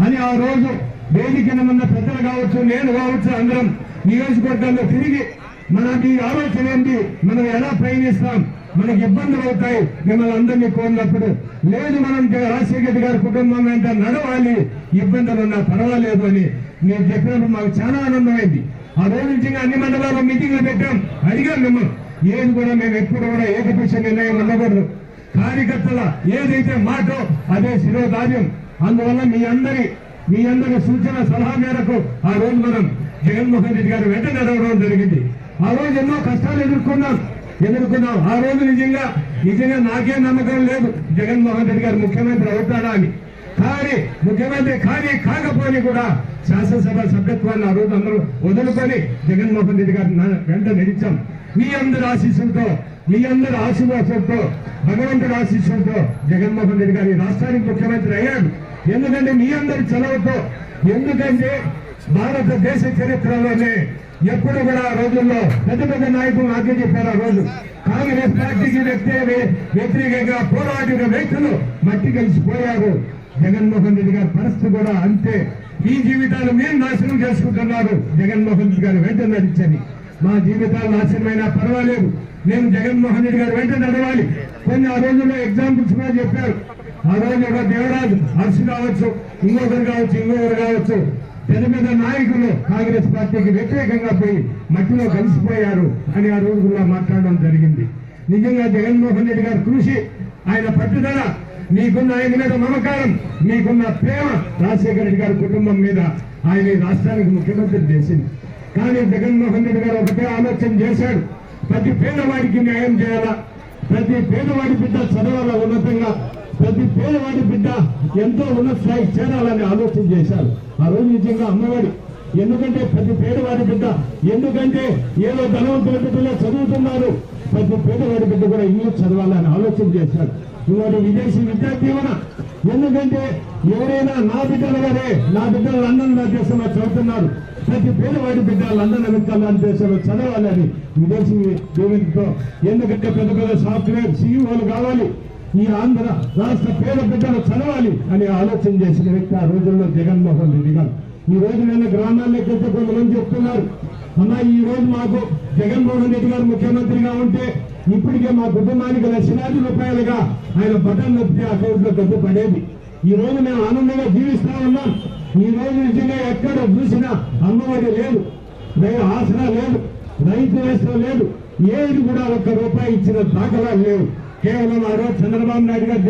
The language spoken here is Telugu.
అని ఆ రోజు వేదికన ఉన్న పెద్దలు కావచ్చు నేను కావచ్చు అందరం నియోజకవర్గంలో తిరిగి మనకి ఆలోచన ఏంటి? మనం ఎలా ప్రయాణిస్తాం? మనకి ఇబ్బందులు అవుతాయి. మిమ్మల్ని అందరినీ కోరినప్పుడు లేదు మనం రాజశేఖర్ గారి కుటుంబం వెంట నడవాలి. ఇబ్బందులు ఉన్నా పర్వాలేదు అని నేను చెప్పినప్పుడు మాకు చాలా ఆనందమైంది. ఆ రోజు నుంచి అన్ని మండలాల్లో మీటింగ్లు పెట్టాం. అడిగాం మిమ్మల్ని. ఏది కూడా మేము ఎప్పుడు కూడా ఏకపక్ష నిర్ణయం ఉండకూడదు. కార్యకర్తల ఏదైతే మాటో అదే శిరోధార్యం. అందువల్ల మీ అందరి మీ అందరి సూచన సలహా మేరకు ఆ రోజు మనం జగన్మోహన్ రెడ్డి గారు వెంట నడవడం జరిగింది. ఆ రోజు ఎన్నో కష్టాలు ఎదుర్కొన్నాం ఎదుర్కొన్నాం. ఆ రోజు నిజంగా నిజంగా నాకే నమ్మకం లేదు జగన్మోహన్ రెడ్డి గారు ముఖ్యమంత్రి అవుతాడా అని కానీ ముఖ్యమంత్రి కానీ కాకపోని కూడా శాసనసభ సభ్యత్వాన్ని ఆ రోజు అందరూ వదులుకొని జగన్మోహన్ రెడ్డి గారు వెంట నడిచాం. మీ అందరి ఆశీస్సులతో మీ అందరి ఆశీర్వాసంతో భగవంతుడు ఆశీస్సులతో జగన్మోహన్ రెడ్డి గారి రాష్ట్రానికి ముఖ్యమంత్రి అయ్యాడు. ఎందుకంటే మీ అందరి చలవతో ఎందుకంటే భారతదేశ చరిత్రలోనే ఎప్పుడు కూడా ఆ రోజుల్లో పెద్ద పెద్ద నాయకులు నాకే చెప్పారు ఆ రోజు. కాంగ్రెస్ పార్టీకి వ్యక్తే వ్యతిరేకంగా పోరాడిన వ్యక్తులు మట్టి కలిసిపోయారు. జగన్మోహన్ రెడ్డి గారి పరిస్థితి కూడా అంతే. ఈ జీవితాలు మేము నాశనం చేసుకుంటున్నారు. జగన్మోహన్ రెడ్డి గారు వెంట నడిచని మా జీవితాలు నాశనమైనా పర్వాలేదు. మేము జగన్మోహన్ రెడ్డి గారు వెంట నడవాలి. కొన్ని ఆ రోజుల్లో ఎగ్జాంపుల్స్ కూడా చెప్పారు. ఆ రోజు ఒక దేవరాజు హర్షి కావచ్చు ఇంకొకరు కావచ్చు ఇంకొకరు కావచ్చు. పెద్ద పెద్ద నాయకులు కాంగ్రెస్ పార్టీకి వ్యతిరేకంగా పోయి మట్టిలో కలిసిపోయారు అని ఆ రోజుల్లో మాట్లాడడం జరిగింది. నిజంగా జగన్మోహన్ రెడ్డి గారి కృషి ఆయన పట్టుదల మీకున్న ఆయన మీద మమకారం మీకున్న ప్రేమ రాజశేఖర రెడ్డి గారి కుటుంబం మీద ఆయన ఈ రాష్ట్రానికి ముఖ్యమంత్రి చేసింది. కానీ జగన్మోహన్ రెడ్డి గారు ఒకటే ఆలోచన చేశాడు. ప్రతి పేదవాడికి న్యాయం చేయాలా? ప్రతి పేదవాడి బిడ్డ చదవాల ఉన్నతంగా? ప్రతి పేదవాడి బిడ్డ ఎంతో ఉన్నత స్థాయికి చేరాలని ఆలోచన చేశారు ఆ రోజు నిజంగా అమ్మవాడి ఎందుకంటే ప్రతి పేదవాడి బిడ్డ ఎందుకంటే ఏదో ధనవంతుల బిడ్డలో చదువుతున్నారు. ప్రతి పేదవాడి బిడ్డ కూడా ఇంగ్లీష్ చదవాలని ఆలోచన చేశారు ఇవాడు విదేశీ విద్యా దీవెన ఎందుకంటే ఎవరైనా నా బిడ్డలు కానీ నా బిడ్డలు లండన్లో దేశంలో చదువుతున్నారు. ప్రతి పేదవాడి బిడ్డ లండన్ అమెరికాలో దేశంలో చదవాలని విదేశీ దీవెనతో ఎందుకంటే పెద్ద పెద్ద సాఫ్ట్వేర్ సీఈఓలు కావాలి. ఈ ఆంధ్ర రాష్ట్ర పేద బిడ్డలు చదవాలి అని ఆలోచన చేసిన వ్యక్తి ఆ రోజుల్లో జగన్మోహన్ రెడ్డి గారు. ఈ రోజు నేను గ్రామాల్లోకి వెళ్తే కొంతమంది చెప్తున్నారు. అన్న ఈ రోజు మాకు జగన్మోహన్ రెడ్డి గారు ముఖ్యమంత్రిగా ఉంటే ఇప్పటికే మా కుటుంబానికి లక్షలాది రూపాయలుగా ఆయన బటన్ నొప్పి అకౌంట్లో డబ్బు పడేది. ఈ రోజు మేము ఆనందంగా జీవిస్తా ఉన్నాం. ఈ రోజు నిజంగా ఎక్కడ చూసినా అమ్మఒడి లేదు రైతు ఆసరా లేదు రైతు వేసిన లేదు ఏది కూడా ఒక్క రూపాయి ఇచ్చిన దాఖలాలు లేవు. కేవలం ఆ రోజు చంద్రబాబు నాయుడు గారు